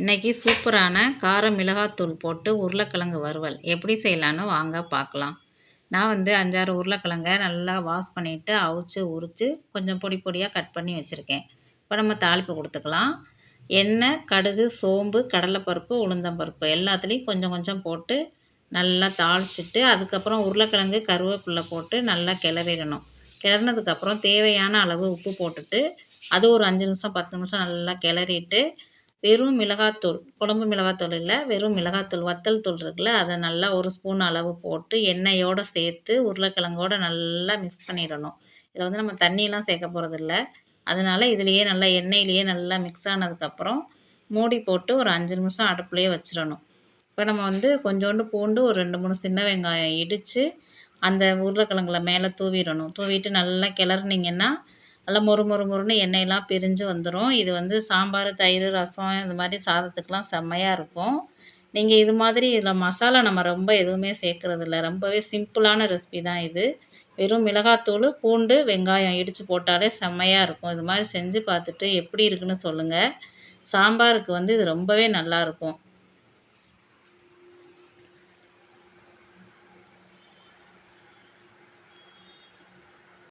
இன்றைக்கி சூப்பரான கார மிளகாத்தூள் போட்டு உருளைக்கிழங்கு வறுவல். எப்படி செய்யலான்னு வாங்க பார்க்கலாம். நான் வந்து அஞ்சாறு உருளைக்கிழங்க நல்லா வாஷ் பண்ணிவிட்டு அவிச்சு உரித்து கொஞ்சம் பொடி பொடியாக கட் பண்ணி வச்சுருக்கேன். இப்போ நம்ம தாளிப்பு கொடுத்துக்கலாம். எண்ணெய் கடுகு சோம்பு கடலைப்பருப்பு உளுந்தம்பருப்பு எல்லாத்துலேயும் கொஞ்சம் கொஞ்சம் போட்டு நல்லா தாளிச்சிட்டு அதுக்கப்புறம் உருளைக்கிழங்கு கருவேப்பில்லை போட்டு நல்லா கிளறிடணும். கிளறினதுக்கப்புறம் தேவையான அளவு உப்பு போட்டுட்டு அது ஒரு அஞ்சு நிமிஷம் பத்து நிமிஷம் நல்லா கிளறிட்டு வெறும் மிளகாத்தூள் குழம்பு மிளகாத்தூள் இல்லை வெறும் மிளகாத்தூள் வத்தல் தூள் இருக்குல்ல அதை நல்லா ஒரு ஸ்பூன் அளவு போட்டு எண்ணெயோடு சேர்த்து உருளைக்கிழங்கோடு நல்லா மிக்ஸ் பண்ணிடணும். இதில் வந்து நம்ம தண்ணியெலாம் சேர்க்க போகிறதில்ல அதனால் இதுலேயே நல்லா எண்ணெயிலேயே நல்லா மிக்ஸ் ஆனதுக்கப்புறம் மூடி போட்டு ஒரு அஞ்சு நிமிஷம் அடுப்புலேயே வச்சிடணும். இப்போ நம்ம வந்து கொஞ்சோண்டு பூண்டு ஒரு ரெண்டு மூணு சின்ன வெங்காயம் இடித்து அந்த உருளைக்கிழங்குல மேலே தூவிடணும். தூவிட்டு நல்லா கிளறுனீங்கன்னா நல்லா மொறு மொறு மொறுன்னு எண்ணெயெல்லாம் பிரிஞ்சு வந்துடும் இது வந்து சாம்பார் தயிர் ரசம் இந்த மாதிரி சாதத்துக்கெலாம் செம்மையாக இருக்கும். நீங்கள் இது மாதிரி இதில் மசாலா நம்ம ரொம்ப எதுவுமே சேர்க்குறதில்ல. ரொம்பவே சிம்பிளான ரெசிபி தான் இது. வெறும் மிளகாத்தூள் பூண்டு வெங்காயம் இடித்து போட்டாலே செம்மையாக இருக்கும். இது மாதிரி செஞ்சு பார்த்துட்டு எப்படி இருக்குன்னு சொல்லுங்கள் சாம்பாருக்கு வந்து இது ரொம்பவே நல்லாயிருக்கும்